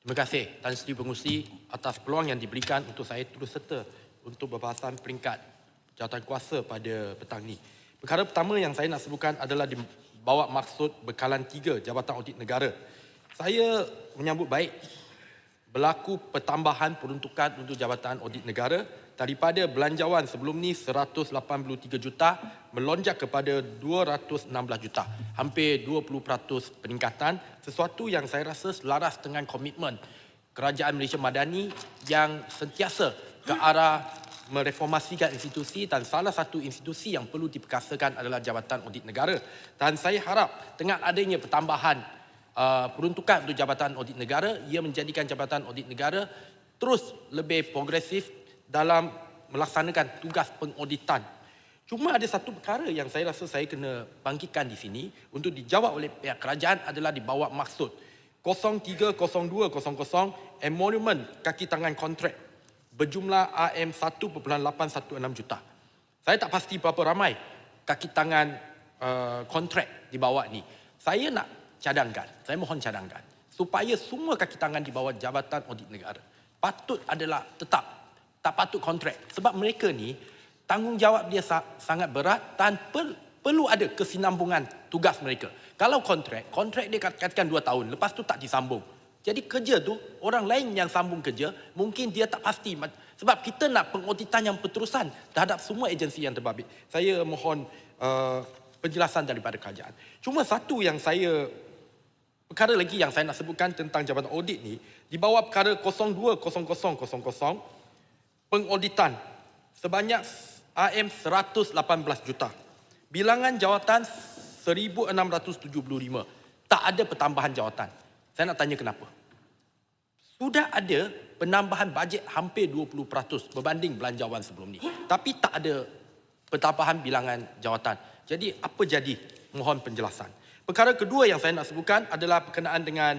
Terima kasih Tan Sri Pengurusi atas peluang yang diberikan untuk saya turut serta untuk berbahasan peringkat jawatan kuasa pada petang ini. Perkara pertama yang saya nak sebutkan adalah dibawa maksud bekalan tiga Jabatan Audit Negara. Saya menyambut baik berlaku pertambahan peruntukan untuk Jabatan Audit Negara daripada belanjawan sebelum ni 183 juta melonjak kepada 216 juta. Hampir 20% peningkatan sesuatu yang saya rasa selaras dengan komitmen Kerajaan Malaysia Madani yang sentiasa ke arah mereformasikan institusi dan salah satu institusi yang perlu diperkasakan adalah Jabatan Audit Negara. Dan saya harap dengan adanya pertambahan uh, peruntukan untuk Jabatan Audit Negara, ia menjadikan Jabatan Audit Negara terus lebih progresif dalam melaksanakan tugas pengauditan. Cuma ada satu perkara yang saya rasa saya kena bangkitkan di sini untuk dijawab oleh pihak kerajaan adalah dibawa maksud 030200 emolument kaki tangan kontrak berjumlah AM 1.816 juta. Saya tak pasti berapa ramai kaki tangan uh, kontrak di bawah ni. Saya nak cadangkan, saya mohon cadangkan supaya semua kaki tangan di bawah Jabatan Audit Negara patut adalah tetap tak patut kontrak sebab mereka ni tanggungjawab dia sa- sangat berat dan per, perlu ada kesinambungan tugas mereka. Kalau kontrak, kontrak dia kat- katakan 2 tahun, lepas tu tak disambung. Jadi kerja tu orang lain yang sambung kerja mungkin dia tak pasti sebab kita nak pengauditan yang berterusan terhadap semua agensi yang terbabit. Saya mohon uh, penjelasan daripada kerajaan. Cuma satu yang saya perkara lagi yang saya nak sebutkan tentang jabatan audit ni di bawah perkara 020000 pengauditan sebanyak AM 118 juta. Bilangan jawatan 1675. Tak ada pertambahan jawatan. Saya nak tanya kenapa? Sudah ada penambahan bajet hampir 20% berbanding belanjawan sebelum ni. Tapi tak ada pertambahan bilangan jawatan. Jadi apa jadi? Mohon penjelasan. Perkara kedua yang saya nak sebutkan adalah berkenaan dengan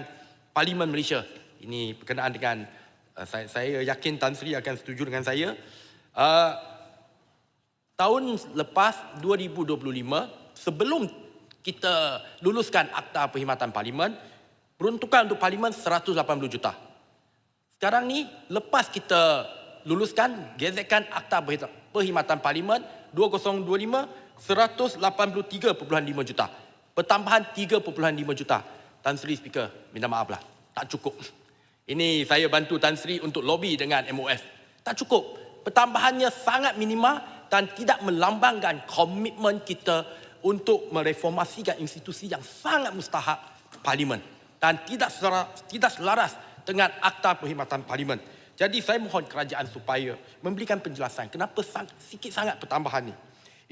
Parlimen Malaysia. Ini berkenaan dengan uh, saya, saya yakin Tan Sri akan setuju dengan saya. Uh, tahun lepas 2025 sebelum kita luluskan akta perkhidmatan parlimen peruntukan untuk parlimen 180 juta. Sekarang ni lepas kita luluskan gezetkan akta perkhidmatan parlimen 2025 183.5 juta. Pertambahan 3.5 juta. Tan Sri Speaker, minta maaf lah. Tak cukup. Ini saya bantu Tan Sri untuk lobby dengan MOF. Tak cukup. Pertambahannya sangat minima dan tidak melambangkan komitmen kita untuk mereformasikan institusi yang sangat mustahak parlimen dan tidak selaras, tidak selaras dengan akta perkhidmatan parlimen. Jadi saya mohon kerajaan supaya memberikan penjelasan kenapa sikit sangat pertambahan ini.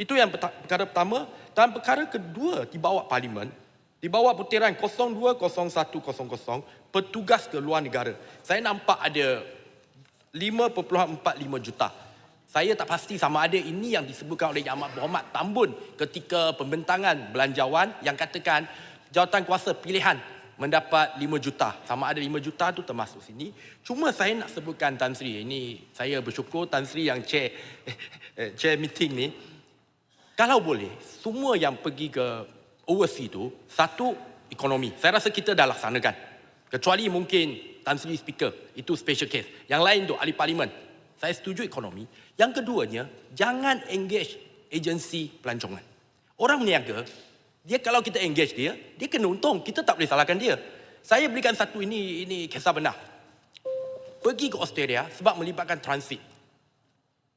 Itu yang perkara pertama dan perkara kedua di bawah parlimen di bawah butiran 020100 petugas ke luar negara. Saya nampak ada 5.45 juta. Saya tak pasti sama ada ini yang disebutkan oleh Yang Amat Berhormat Tambun ketika pembentangan belanjawan yang katakan jawatan kuasa pilihan mendapat 5 juta. Sama ada 5 juta tu termasuk sini. Cuma saya nak sebutkan Tan Sri. Ini saya bersyukur Tan Sri yang chair, eh, chair meeting ni. Kalau boleh, semua yang pergi ke overseas tu, satu, ekonomi. Saya rasa kita dah laksanakan. Kecuali mungkin Tan Sri Speaker, itu special case. Yang lain tu, ahli parlimen. Saya setuju ekonomi. Yang keduanya, jangan engage agensi pelancongan. Orang meniaga, dia kalau kita engage dia, dia kena untung. Kita tak boleh salahkan dia. Saya berikan satu ini ini kisah benar. Pergi ke Australia sebab melibatkan transit.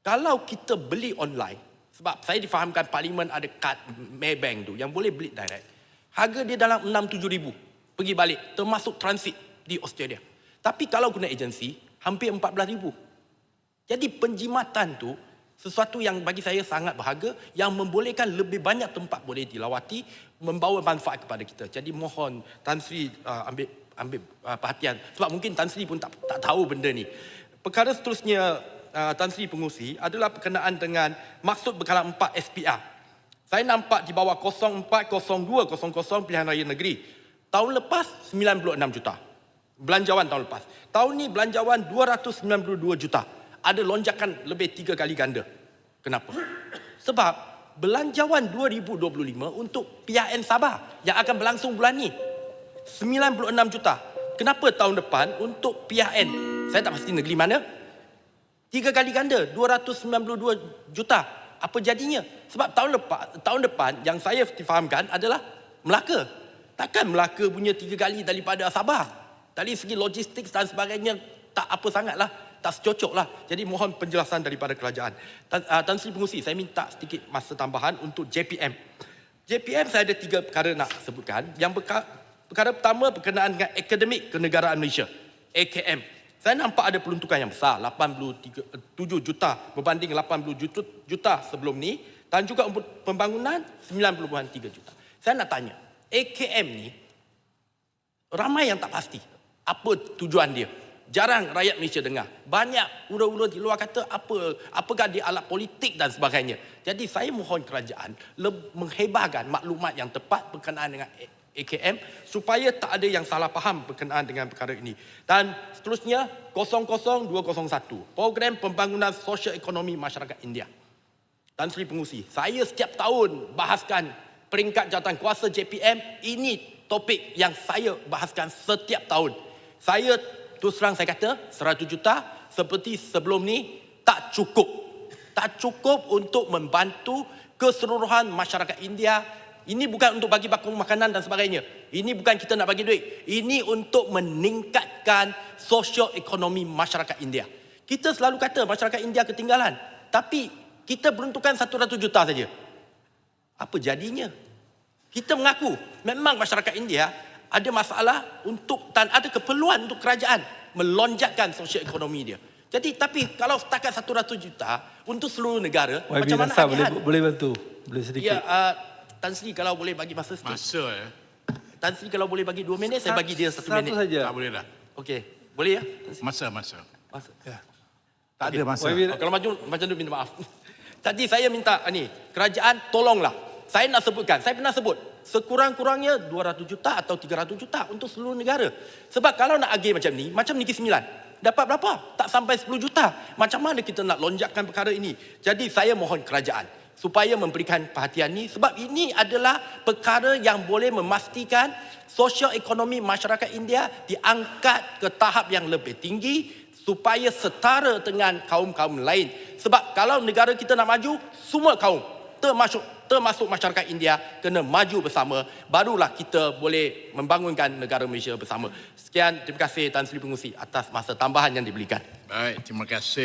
Kalau kita beli online, sebab saya difahamkan parlimen ada kad Maybank tu yang boleh beli direct. Harga dia dalam 6-7 ribu. Pergi balik, termasuk transit di Australia. Tapi kalau guna agensi, hampir 14 ribu. Jadi penjimatan tu sesuatu yang bagi saya sangat berharga yang membolehkan lebih banyak tempat boleh dilawati membawa manfaat kepada kita. Jadi mohon Tan Sri uh, ambil ambil uh, perhatian sebab mungkin Tan Sri pun tak tak tahu benda ni. Perkara seterusnya uh, Tan Sri pengusi adalah berkenaan dengan maksud bekalan 4 SPR. Saya nampak di bawah 040200 pilihan raya negeri. Tahun lepas 96 juta. Belanjawan tahun lepas. Tahun ni belanjawan 292 juta. Ada lonjakan lebih tiga kali ganda. Kenapa? Sebab belanjawan 2025 untuk PIN Sabah yang akan berlangsung bulan ni 96 juta. kenapa tahun depan untuk PHN, saya tak pasti negeri mana, tiga kali ganda, 292 juta. Apa jadinya? Sebab tahun lepas, tahun depan yang saya difahamkan adalah Melaka. Takkan Melaka punya tiga kali daripada Sabah. Dari segi logistik dan sebagainya, tak apa sangat lah. Tak secocok lah. Jadi mohon penjelasan daripada kerajaan. Tan, uh, Tan Sri Pengusi, saya minta sedikit masa tambahan untuk JPM. JPM saya ada tiga perkara nak sebutkan. Yang perkara, perkara pertama berkenaan dengan Akademik Kenegaraan Malaysia. AKM. Saya nampak ada peruntukan yang besar, 87 juta berbanding 80 juta, sebelum ni dan juga untuk pembangunan 90.3 juta. Saya nak tanya, AKM ni ramai yang tak pasti apa tujuan dia. Jarang rakyat Malaysia dengar. Banyak ura-ura di luar kata apa apakah dia alat politik dan sebagainya. Jadi saya mohon kerajaan menghebarkan maklumat yang tepat berkenaan dengan AKM supaya tak ada yang salah faham berkenaan dengan perkara ini. Dan seterusnya 00201 program pembangunan sosial ekonomi masyarakat India. Tan Sri Pengusi, saya setiap tahun bahaskan peringkat jawatan kuasa JPM, ini topik yang saya bahaskan setiap tahun. Saya terus terang saya kata 100 juta seperti sebelum ni tak cukup. Tak cukup untuk membantu keseluruhan masyarakat India. Ini bukan untuk bagi bakung makanan dan sebagainya. Ini bukan kita nak bagi duit. Ini untuk meningkatkan sosio-ekonomi masyarakat India. Kita selalu kata masyarakat India ketinggalan. Tapi kita peruntukan 100 juta saja. Apa jadinya? Kita mengaku memang masyarakat India ada masalah untuk dan ada keperluan untuk kerajaan melonjakkan sosial ekonomi dia. Jadi tapi kalau setakat 100 juta untuk seluruh negara YB macam mana boleh boleh bantu. Boleh sedikit. Ya, uh, Tan Sri kalau boleh bagi masa sikit. Masa ya. Tan Sri kalau boleh bagi dua minit, saya bagi dia satu, Satu minit. saja. Tak boleh dah. Okey, boleh ya? Masa, masa. Masa. Tak ada masa. Oh, kalau macam macam tu minta maaf. Tadi saya minta ah, ni, kerajaan tolonglah. Saya nak sebutkan, saya pernah sebut sekurang-kurangnya 200 juta atau 300 juta untuk seluruh negara. Sebab kalau nak agih macam ni, macam Negeri Sembilan, dapat berapa? Tak sampai 10 juta. Macam mana kita nak lonjakkan perkara ini? Jadi saya mohon kerajaan supaya memberikan perhatian ni sebab ini adalah perkara yang boleh memastikan sosial ekonomi masyarakat India diangkat ke tahap yang lebih tinggi supaya setara dengan kaum-kaum lain. Sebab kalau negara kita nak maju, semua kaum termasuk termasuk masyarakat India kena maju bersama barulah kita boleh membangunkan negara Malaysia bersama. Sekian terima kasih Tan Sri Pengusi atas masa tambahan yang diberikan. Baik, terima kasih.